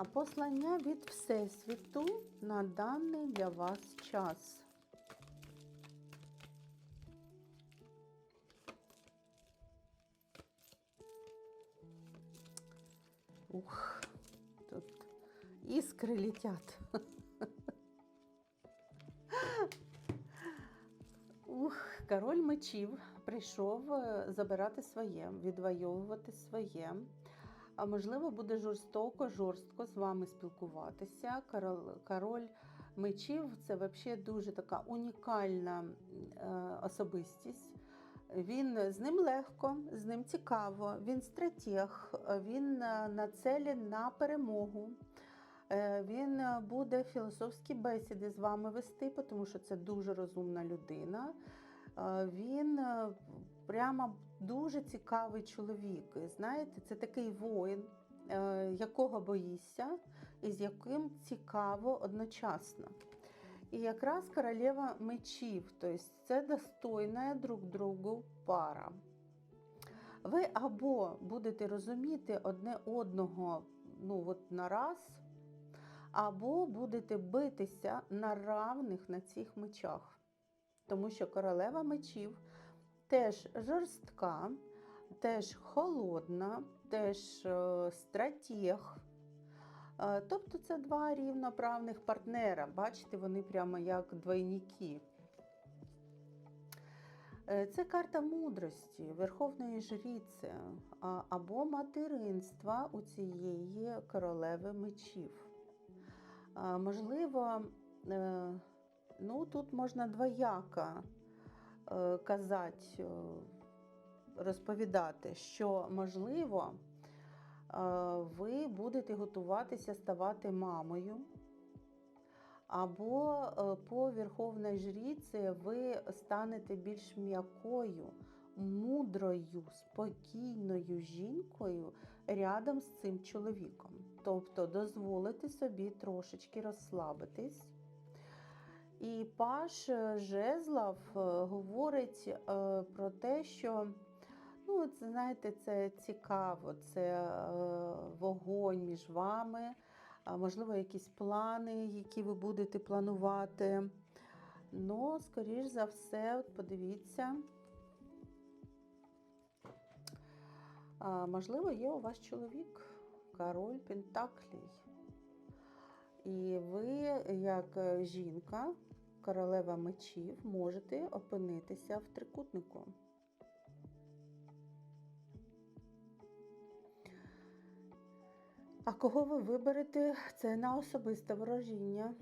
А послання від Всесвіту на даний для вас час. Ух, тут іскри летять. Ух, король мечів прийшов е, забирати своє, відвоювати своє. А можливо, буде жорстоко, жорстко з вами спілкуватися. Король, король мечів це взагалі дуже така унікальна е, особистість. Він з ним легко, з ним цікаво, він стратег, він е, нацелен на перемогу. Е, Він буде філософські бесіди з вами вести, тому що це дуже розумна людина. Він прямо дуже цікавий чоловік. Знаєте, це такий воїн, е, якого боїшся, і з яким цікаво одночасно. І якраз королева мечів, тобто це достойна друг другу пара. Ви або будете розуміти одне одного ну, от на раз, або будете битися на равних на цих мечах. Тому що королева мечів теж жорстка, теж холодна, теж е, стратег. Е, Тобто це два рівноправних партнера. Бачите, вони прямо як двойники. Е, Це карта мудрості, верховної жріці або материнства у цієї королеви мечів. Можливо, ну тут можна двояко е, казати, е, розповідати, що можливо е, ви будете готуватися ставати мамою. Або е, по верховній жріці ви станете більш м'якою, мудрою, спокійною жінкою рядом з цим чоловіком. Тобто дозволите собі трошечки розслабитись. І Паш е, Жезлов е, говорить е, про те, що ну, це, знаєте, це цікаво, це вогонь між вами, можливо, якісь плани, які ви будете планувати. Ну, скоріш за все, от подивіться. Можливо, є у вас чоловік, король Пентаклій. І ви, як жінка, королева мечів, можете опинитися в трикутнику. А кого ви виберете, це на особисте ворожіння.